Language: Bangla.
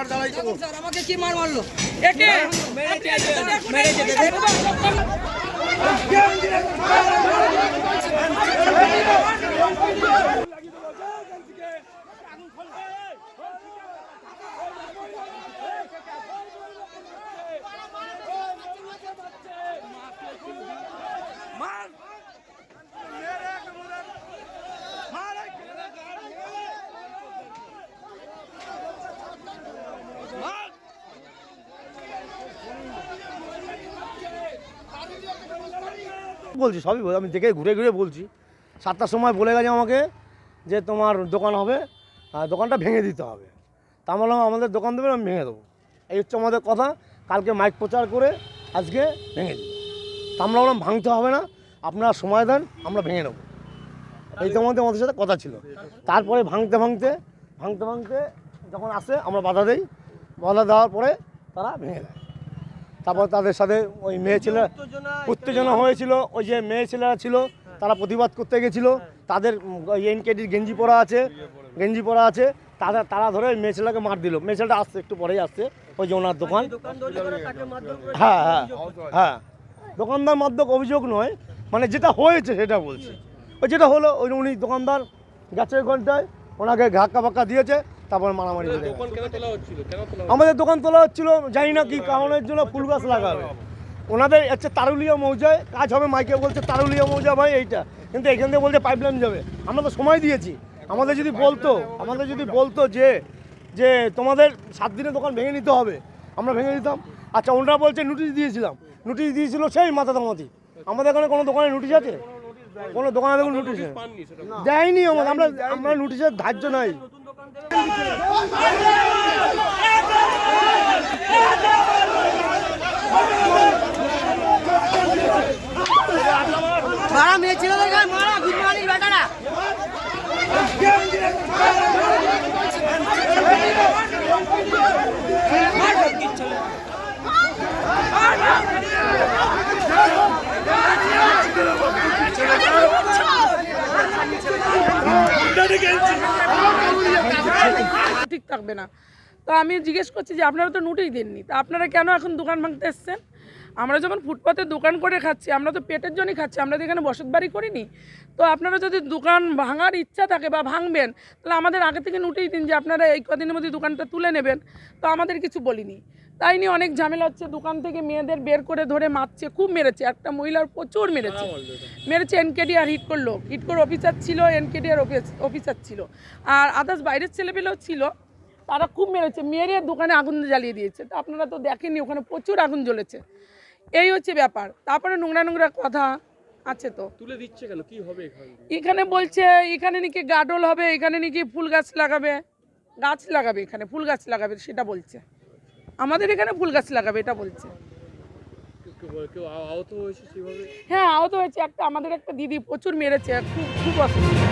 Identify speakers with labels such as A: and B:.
A: আমার দাঁড়াই তো স্যার আমাকে কি মার মারলো একে মেরে মেরে
B: বলছি, সবই আমি দেখে ঘুরে ঘুরে বলছি। সাতটার সময় বলে গেছে আমাকে যে তোমার দোকান হবে দোকানটা ভেঙে দিতে হবে। তা বললাম, আমাদের দোকান দেবে আমি ভেঙে দেবো। এই হচ্ছে আমাদের কথা। কালকে মাইক প্রচার করে আজকে ভেঙে দিই তা আমরা বললাম, ভাঙতে হবে না, আপনারা সময় দেন, আমরা ভেঙে নেব। এই তো আমাদের আমাদের সাথে কথা ছিল। তারপরে ভাঙতে ভাঙতে ভাঙতে ভাঙতে যখন আসে, আমরা বাধা দেই। বাধা দেওয়ার পরে তারা ভেঙে দেয়। তারপর তাদের সাথে ওই মেয়ে ছেলে উত্তেজনা হয়েছিল ওই যে মেয়ে ছেলেরা ছিল তারা প্রতিবাদ করতে গেছিল। তাদের এনকেডির গেঞ্জি পরা আছে গেঞ্জি পরা আছে তারা তারা ধরে ওই মেয়ে ছেলেকে মার দিল। মেয়ে ছেলেটা আসছে একটু পরেই আসছে ওই যে ওনার দোকান। হ্যাঁ হ্যাঁ। হ্যাঁ দোকানদার মাধ্যম অভিযোগ নয় মানে যেটা হয়েছে সেটা বলছি। ওই যেটা হলো ওই উনি দোকানদার গাছের ঘন্টায় ওনাকে ঘাক্কা ফাক্কা দিয়েছে তারপর মারামারি আমাদের দোকান তোলা হচ্ছিল জানি না কি কারণের জন্য ফুল গাছ লাগাবে ওনাদের হচ্ছে তারুলিয়া মৌজায় কাজ হবে মাইকে বলছে তারুলিয়া মৌজা ভাই এইটা। কিন্তু এখান থেকে বলছে পাইপলাইন যাবে। আমরা তো সময় দিয়েছি। আমাদের যদি বলতো আমাদের যদি বলতো যে যে তোমাদের সাত দিনের দোকান ভেঙে নিতে হবে আমরা ভেঙে দিতাম আচ্ছা ওনারা বলছে নোটিশ দিয়েছিলাম। নোটিশ দিয়েছিল সেই মাথা দামাতি আমাদের এখানে কোনো দোকানে নোটিশ আছে? কোনো দোকানে দেখুন নোটিশ। দেয়নি আমরা আমরা নোটিশের ধার্য নাই
A: মারা মেয়ে মারা, গুড মর্নিং বেটারা
C: ঠিক থাকবে না। তো আমি জিজ্ঞেস করছি যে আপনারা তো নোটিশ দেননি, তা আপনারা কেন এখন দোকান ভাঙতে এসছেন? আমরা যখন ফুটপাতে দোকান করে খাচ্ছি, আমরা তো পেটের জন্যই খাচ্ছি, আমরা তো এখানে বসত বাড়ি করিনি। তো আপনারা যদি দোকান ভাঙার ইচ্ছা থাকে বা ভাঙবেন, তাহলে আমাদের আগে থেকে নোটিশ দিন যে আপনারা এই কদিনের মধ্যে দোকানটা তুলে নেবেন। তো আমাদের কিছু বলিনি। তাই নিয়ে অনেক ঝামেলা হচ্ছে। দোকান থেকে মেয়েদের বের করে ধরে মারছে খুব মেরেছে। একটা মহিলার প্রচুর মেরেছে। মেরেছে এনকেডি আর হিট করল। হিট করে অফিসার ছিল এনকেডি আর অফিসার ছিল। আর আদার্স বাইরের ছেলেপেলেও ছিল। তারা খুব মেরেছে। মেরে দোকানে আগুন জ্বালিয়ে দিয়েছে। তো আপনারা তো দেখেননি ওখানে প্রচুর আগুন জ্বলেছে। এই হচ্ছে ব্যাপার। তারপরে নোংরা নোংরা কথা আছে তো।
D: তুলে দিচ্ছে কেন? কি হবে এখানে
C: এখানে বলছে এখানে নাকি গাডল হবে এখানে নাকি ফুল গাছ লাগাবে। গাছ লাগাবে এখানে ফুল গাছ লাগাবে সেটা বলছে। আমাদের এখানে ফুল গাছ লাগাবে এটা বলছে। হ্যাঁ আহত হয়েছে একটা আমাদের একটা দিদি প্রচুর মেরেছে খুব খুব অসুবিধা